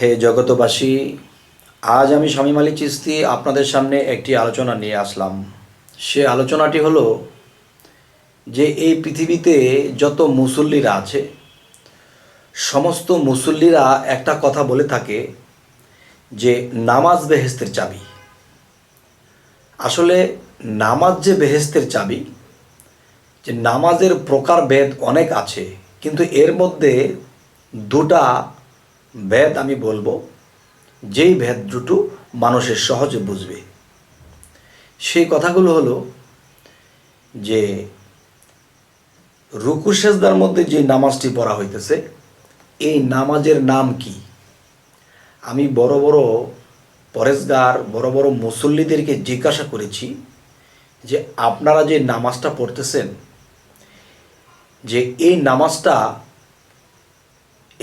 হে জগতবাসী আজ আমি স্বামী মালিক চিস্তি আপনাদের সামনে একটি আলোচনা নিয়ে আসলাম। সে আলোচনাটি হলো যে এই পৃথিবীতে যত মুসল্লিরা আছে, সমস্ত মুসল্লিরা একটা কথা বলে থাকে যে নামাজ বেহেস্তের চাবি। আসলে নামাজ যে বেহেস্তের চাবি, যে নামাজের প্রকারভেদ অনেক আছে, কিন্তু এর মধ্যে দুটা ভেদ আমি বলব, যেই ভেদ দুটো মানুষের সহজে বুঝবে। সেই কথাগুলো হলো যে, রুকু সেজদার মধ্যে যে নামাজটি পড়া হইতেছে, এই নামাজের নাম কি? আমি বড় বড় পরেশগার বড় বড় মুসল্লিদেরকে জিজ্ঞাসা করেছি যে, আপনারা যে নামাজটা পড়তেছেন, যে এই নামাজটা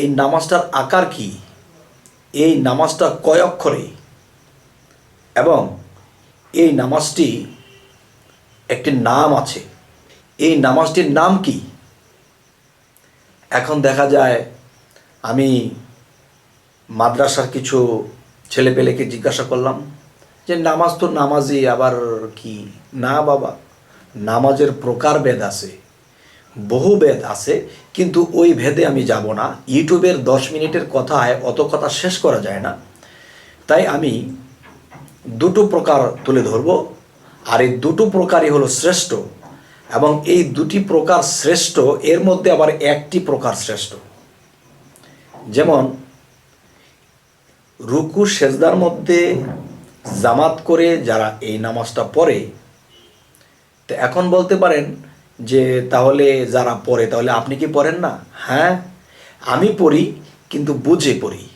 এই নামাজটার আকার কি? এই নামাজটা কয় অক্ষরে? এবং এই নামাজটি একটি নাম আছে। এই নামাজটির নাম কি? এখন দেখা যায় আমি মাদ্রাসার কিছু ছেলেপেলেকে জিজ্ঞাসা করলাম যে, নামাজ তো নামাজই, আবার কি? না বাবা, নামাজের প্রকারভেদ আছে। বহু ভেদ আছে, কিন্তু ওই ভেদে আমি যাব না। ইউটিউবের দশ মিনিটের কথায় অত কথা শেষ করা যায় না। তাই আমি দুটো প্রকার তুলে ধরব। আর এই দুটো প্রকারই হলো শ্রেষ্ঠ এবং এই দুটি প্রকার শ্রেষ্ঠ, এর মধ্যে আবার একটি প্রকার শ্রেষ্ঠ। যেমন, রুকু সেজদার মধ্যে জামাত করে যারা এই নামাজটা পড়ে, তো এখন বলতে পারেন যে তাহলে যারা পড়ে, তাহলে আপনি কি পড়েন না? হ্যাঁ আমি পড়ি, কিন্তু বুঝে পড়ি।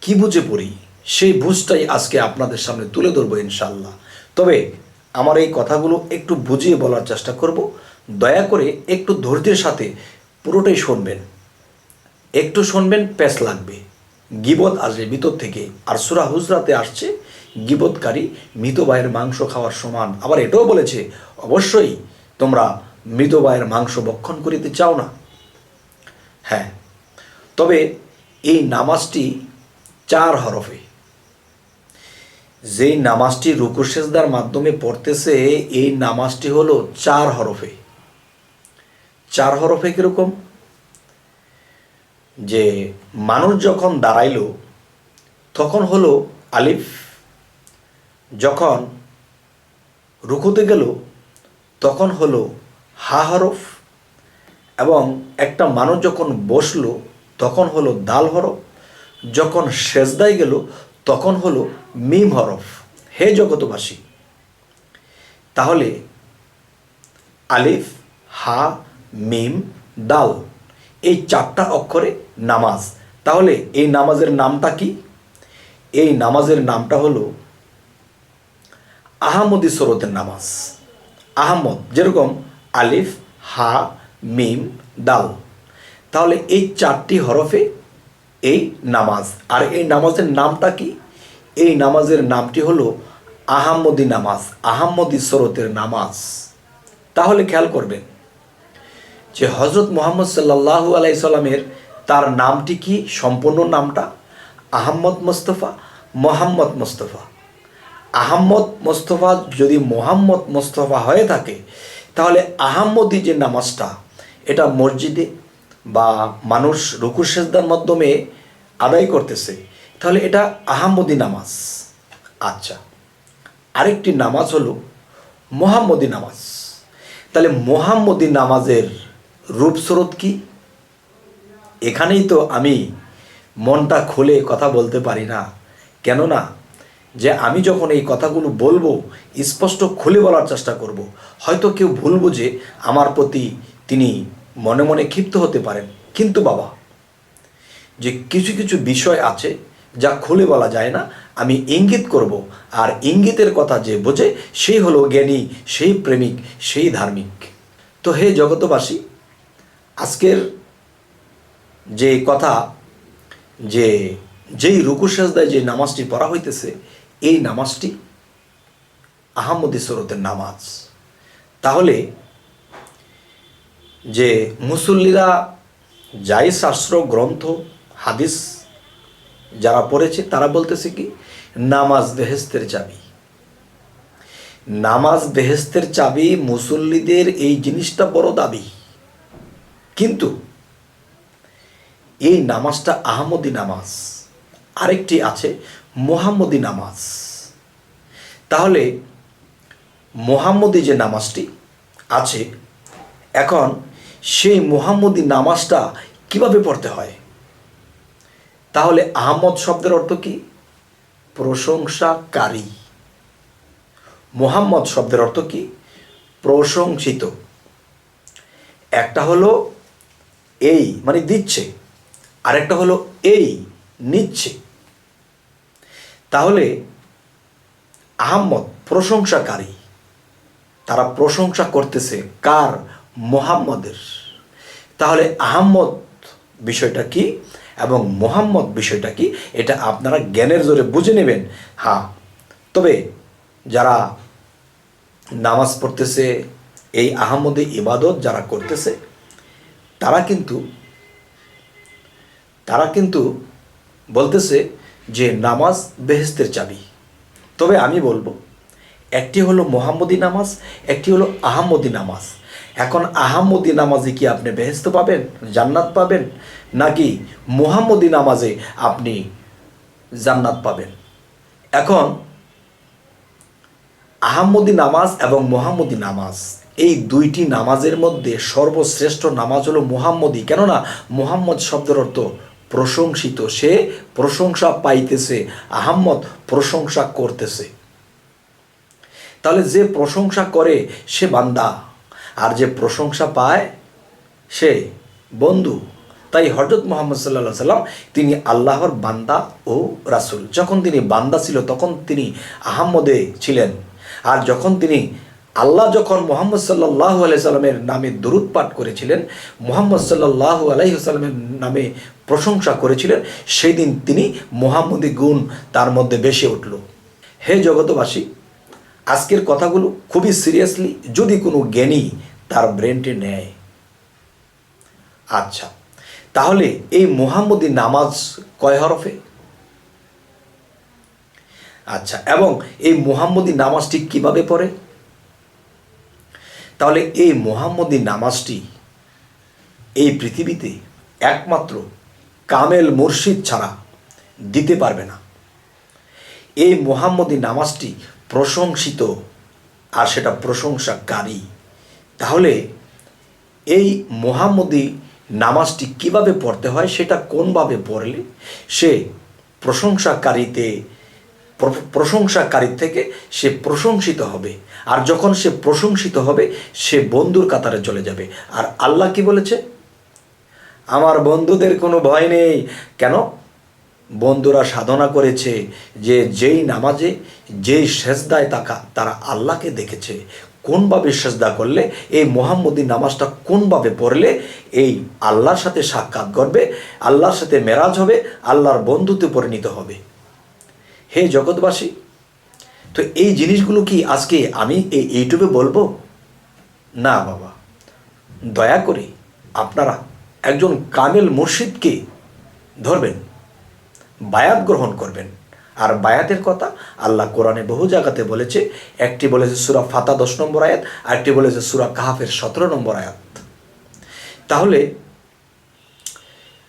কি বুঝে পড়ি? সেই বুঝটাই আজকে আপনাদের সামনে তুলে ধরবো ইনশাল্লাহ তবে আমার এই কথাগুলো একটু বুঝিয়ে বলার চেষ্টা করব। দয়া করে একটু ধৈর্যের সাথে পুরোটাই শুনবেন। একটু শুনবেন প্যাস লাগবে। গিবত আসবে ভিতর থেকে। আর সুরা হুজরাতে আসছে, গিবতকারী মৃত ভাইয়ের মাংস খাওয়ার সমান। আবার এটাও বলেছে, অবশ্যই তোমরা মৃত ভাইয়ের মাংস ভক্ষণ করিতে চাও না। হ্যাঁ তবে এই নামাজটি চার হরফে। যেই নামাজটি রুকু সেজদার মাধ্যমে পড়তেছে, এই নামাজটি হলো চার হরফে। চার হরফে কীরকম? যে মানুষ যখন দাঁড়াইলো, তখন হলো আলিফ, যখন রুকুতে গেল তখন হলো হা হরফ এবং একটা মানুষ যখন বসল, তখন হলো দাল হরফ। যখন সেজদায় গেল, তখন হলো মিম হরফ। হে জগতবাসী তাহলে আলিফ, হা, মিম, দাল, এই চারটা অক্ষরে নামাজ। তাহলে এই নামাজের নামটা কি? এই নামাজের নামটা হলো আহমদি সরতের নামাজ। আহমদ, যেরকম আলিফ, হা, মিম দাল তাহলে এই চারটি হরফে এই নামাজ। আর এই নামাজের নামটা কি? এই নামাজের নামটি হলো আহাম্মদি নামাজ, আহাম্মদি সরতের নামাজ। তাহলে খেয়াল করবেন যে হজরত মোহাম্মদ সাল্লাহু আলাই সাল্লামের তার নামটি কি? সম্পূর্ণ নামটা আহম্মদ মোস্তফা, মোহাম্মদ মোস্তফা। আহম্মদ মোস্তফা যদি মোহাম্মদ মোস্তফা হয়ে থাকে, তাহলে আহম্মদি যে নামাজটা, এটা মসজিদে বা মানুষ রুকু সেজদার মাধ্যমে আদায় করতেছে, তাহলে এটা আহম্মদি নামাজ। আচ্ছা আরেকটি নামাজ হলো মোহাম্মদি নামাজ। তাহলে মোহাম্মদি নামাজের রূপস্রোত কি? এখানেই তো আমি মনটা খুলে কথা বলতে পারি না। কেননা যে আমি যখন এই কথাগুলো বলব, স্পষ্ট খুলে বলার চেষ্টা করব। হয়তো কেউ ভুল বুঝে আমার প্রতি তিনি মনে মনে ক্ষিপ্ত হতে পারেন। কিন্তু বাবা, যে কিছু কিছু বিষয় আছে যা খুলে বলা যায় না, আমি ইঙ্গিত করব। আর ইঙ্গিতের কথা যে বোঝে, সেই হলো জ্ঞানী, সেই প্রেমিক, সেই ধার্মিক। তো হে জগতবাসী আজকের যে কথা যে যেই রুকু সাজদায় যে নামাজটি পড়া হইতেছে, এই নামাজটি আহমদি সরতের নামাজ। তাহলে যে মুসল্লিরা যাই শাস্ত্র, গ্রন্থ, হাদিস যারা পড়েছে, তারা বলতেছে কি, নামাজ বেহেস্তের চাবি। নামাজ বেহেস্তের চাবি মুসল্লিদের এই জিনিসটা বড় দাবি। কিন্তু এই নামাজটা আহমদি নামাজ। আরেকটি আছে মোহাম্মদী নামাজ। তাহলে মোহাম্মদী যে নামাজটি আছে, এখন সেই মোহাম্মদি নামাজটা কীভাবে পড়তে হয়? তাহলে আহমদ শব্দের অর্থ কি? প্রশংসাকারী। মোহাম্মদ শব্দের অর্থ কি? প্রশংসিত। একটা হলো এই মানে দিচ্ছে। আরেকটা হলো এই, নিচ্ছে। তাহলে আহম্মদ প্রশংসাকারী। তারা প্রশংসা করতেছে কার? মোহাম্মদের। তাহলে আহম্মদ বিষয়টা কি এবং মোহাম্মদ বিষয়টা কি? এটা আপনারা জ্ঞানের জোরে বুঝে নেবেন। হ্যাঁ তবে যারা নামাজ পড়তেছে, এই আহমদে ইবাদত যারা করতেছে, তারা কিন্তু তারা কিন্তু বলতেছে যে নামাজ বেহেস্তের চাবি। তবে আমি বলব, একটি হলো মোহাম্মদী নামাজ, একটি হলো আহমদি নামাজ। এখন আহমদি নামাজে কি আপনি বেহেস্ত পাবেন, জান্নাত পাবেন, নাকি মোহাম্মদী নামাজে আপনি জান্নাত পাবেন? এখন আহম্মদী নামাজ এবং মোহাম্মদী নামাজ, এই দুইটি নামাজের মধ্যে সর্বশ্রেষ্ঠ নামাজ হলো মোহাম্মদী। কেননা মোহাম্মদ শব্দের অর্থ প্রশংসিত, সে প্রশংসা পাইতেছে, আহম্মদ প্রশংসা করতেছে। তাহলে যে প্রশংসা করে, সে বান্দা। আর যে প্রশংসা পায়, সে বন্ধু। তাই হজরত মোহাম্মদ সাল্লা সাল্লাম, তিনি আল্লাহর বান্দা ও রাসুল। যখন তিনি বান্দা ছিল, তখন তিনি আহম্মদে ছিলেন। আর যখন তিনি আল্লাহ যখন মোহাম্মদ সাল্লাহ আলাইসাল্লামের নামে দরুদ পাঠ করেছিলেন, মোহাম্মদ সাল্লাহ আলাইসাল্লামের নামে প্রশংসা করেছিলেন সেই দিন তিনি মোহাম্মদী গুণ তার মধ্যে বেশি উঠল। হে জগতবাসী আজকের কথাগুলো খুবই সিরিয়াসলি যদি কোনো জ্ঞানী তার ব্রেনটি নেয়। আচ্ছা তাহলে এই মোহাম্মদী নামাজ কয় হরফে? আচ্ছা এবং এই মোহাম্মদী নামাজটি কীভাবে পড়ে? তাহলে এই মোহাম্মদী নামাজটি এই পৃথিবীতে একমাত্র কামেল মুর্শিদ ছাড়া দিতে পারবে না। এই মোহাম্মদী নামাজটি প্রশংসিত আর সেটা প্রশংসাকারী। তাহলে এই মোহাম্মদী নামাজটি কীভাবে পড়তে হয় সেটা কোনভাবে পড়লে সে প্রশংসাকারীতে প্রশংসাকারীর থেকে সে প্রশংসিত হবে। আর যখন সে প্রশংসিত হবে, সে বন্ধুর কাতারে চলে যাবে। আর আল্লাহ কি বলেছে? আমার বন্ধুদের কোনো ভয় নেই। কেন? বন্ধুরা সাধনা করেছে যে যেই নামাজে, যেই সেজদায় তাকা, তারা আল্লাহকে দেখেছে। কোনভাবে সেজদা করলে, এই মোহাম্মদী নামাজটা কোনভাবে পড়লে, এই আল্লাহর সাথে সাক্ষাৎ করবে, আল্লাহর সাথে মেরাজ হবে, আল্লাহর বন্ধুতে পরিণত হবে। হে জগৎবাসী, তো এই জিনিসগুলো কি আজকে আমি এই ইউটিউবে বলব? না বাবা। দয়া করে আপনারা একজন কামেল মুর্শিদকে ধরবেন, বায়াত গ্রহণ করবেন। আর বায়াতের কথা আল্লাহ কোরআনে বহু জায়গাতে বলেছে। একটি বলেছে সুরা ফাতা দশ নম্বর আয়াত, আরেকটি বলেছে সুরা কাহাফের সতেরো নম্বর আয়াত। তাহলে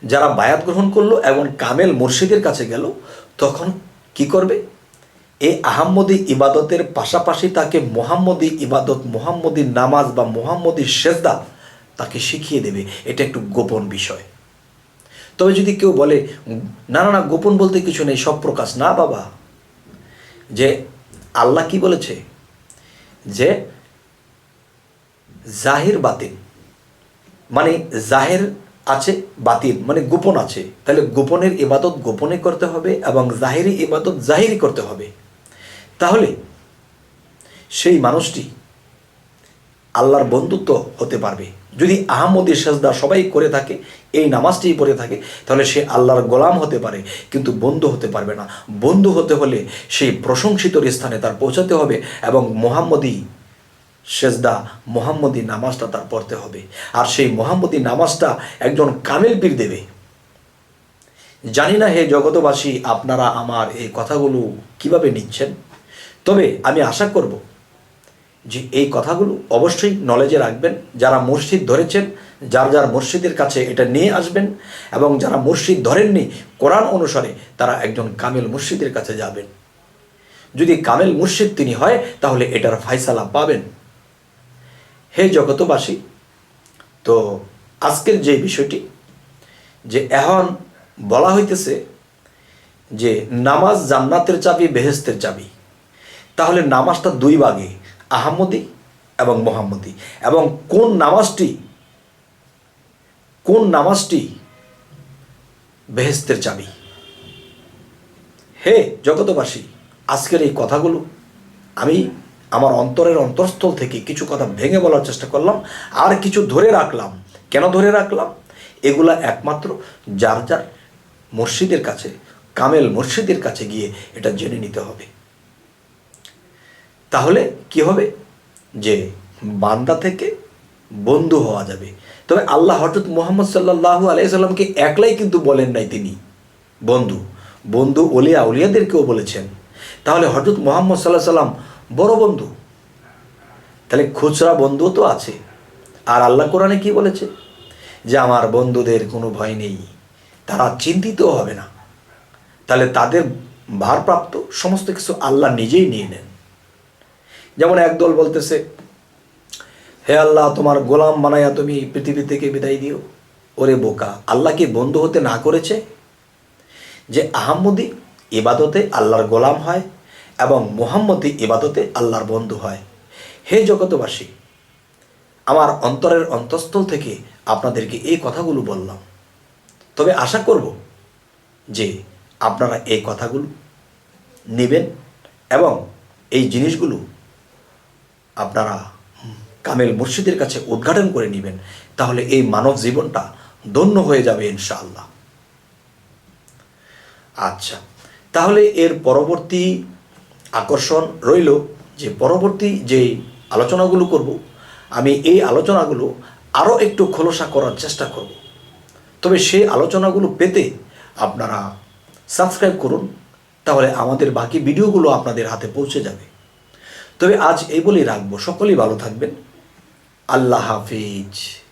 যারা বায়াত গ্রহণ করল এবং কামেল মুর্শিদের কাছে গেল, তখন কি করবে? এই আহাম্মদী ইবাদতের পাশাপাশি তাকে মোহাম্মদী ইবাদত, মোহাম্মদী নামাজ বা মোহাম্মদী সেজদা তাকে শিখিয়ে দেবে। এটা একটু গোপন বিষয়। তবে যদি কেউ বলে, না না না, গোপন বলতে কিছু নেই, সব প্রকাশ। না, বাবা। যে আল্লাহ কি বলেছে? যে জাহির বাতিল মানে জাহের আছে, বাতিল মানে গোপন আছে। তাহলে গোপনের ইবাদত গোপনে করতে হবে এবং জাহিরি ইবাদত জাহিরি করতে হবে। তাহলে সেই মানুষটি আল্লাহর বন্ধুত্ব হতে পারবে। যদি আহমদী সেজদা সবাই করে থাকে, এই নামাজটি পড়ে থাকে, তাহলে সে আল্লাহর গোলাম হতে পারে, কিন্তু বন্ধু হতে পারবে না। বন্ধু হতে হলে সেই প্রশংসিত স্থানে তার পৌঁছাতে হবে এবং মোহাম্মদী সেজদা মোহাম্মদী নামাজটা তার পড়তে হবে। আর সেই মোহাম্মদী নামাজটা একজন কামেল পীর দেবে। জানি না হে জগতবাসী আপনারা আমার এই কথাগুলো কীভাবে নিচ্ছেন? তবে আমি আশা করব যে এই কথাগুলো অবশ্যই নলেজে রাখবেন। যারা মসজিদ ধরেছেন, যার যার মসজিদের কাছে এটা নিয়ে আসবেন এবং যারা মসজিদ ধরেননি, কোরআন অনুসারে তারা একজন কামেল মসজিদের কাছে যাবেন। যদি কামেল মুর্শিদ তিনি হয়, তাহলে এটার ফায়সালা পাবেন। হে জগতবাসী, তো আজকের যে বিষয়টি, যে এখন বলা হইতেছে যে নামাজ জান্নাতের চাবি বেহেস্তের চাবি, তাহলে নামাজটা দুই ভাগে, আহমদি এবং মোহাম্মদি। এবং কোন নামাজটি কোন নামাজটি বেহেস্তের চাবি? হে জগতবাসী, আজকের এই কথাগুলো আমি আমার অন্তরের অন্তরস্থল থেকে কিছু কথা ভেঙে বলার চেষ্টা করলাম, আর কিছু ধরে রাখলাম। কেন ধরে রাখলাম? এগুলা একমাত্র যার যার মসজিদের কাছে, কামেল মসজিদের কাছে গিয়ে এটা জেনে নিতে হবে। তাহলে কি হবে? যে বান্দা থেকে বন্ধু হওয়া যাবে। তবে আল্লাহ হজরত মোহাম্মদ সাল্লাহু আলাইসাল্লামকে একলাই কিন্তু বলেন নাই তিনি। বন্ধু বন্ধু ওলিয়া উলিয়াদেরকেও বলেছেন। তাহলে হজরত মোহাম্মদ সাল্লাহ সাল্লাম বড় বন্ধু। তাহলে খুচরা বন্ধু তো আছে। আর আল্লাহ কোরআনে কি বলেছে? যে আমার বন্ধুদের কোনো ভয় নেই, তারা চিন্তিত হবে না। তাহলে তাদের ভারপ্রাপ্ত সমস্ত কিছু আল্লাহ নিজেই নিয়ে নেন। যেমন একদল বলতেছে, হে আল্লাহ, তোমার গোলাম বানাইয়া তুমি পৃথিবী থেকে বিদায় দিও। ওরে বোকা, আল্লাহ কি বন্ধু হতে না করেছে? যে আহম্মদি ইবাদতে আল্লাহর গোলাম হয় এবং মোহাম্মদি ইবাদতে আল্লাহর বন্ধু হয়। হে জগতবাসী আমার অন্তরের অন্তঃস্থল থেকে আপনাদেরকে এই কথাগুলো বললাম। তবে আশা করব যে আপনারা এই কথাগুলো নেবেন এবং এই জিনিসগুলো আপনারা কামেল মুর্শিদের কাছে উদ্ঘাটন করে নেবেন। তাহলে এই মানব জীবনটা ধন্য হয়ে যাবে ইনশাআল্লাহ। আচ্ছা তাহলে এর পরবর্তী আকর্ষণ রইল যে পরবর্তী যে আলোচনাগুলো করব, আমি এই আলোচনাগুলো আরও একটু খোলসা করার চেষ্টা করব। তবে সেই আলোচনাগুলো পেতে আপনারা সাবস্ক্রাইব করুন, তাহলে আমাদের বাকি ভিডিওগুলো আপনাদের হাতে পৌঁছে যাবে। তবে আজ এই বলেই রাখব, সকলেই ভালো থাকবেন। আল্লাহ হাফিজ।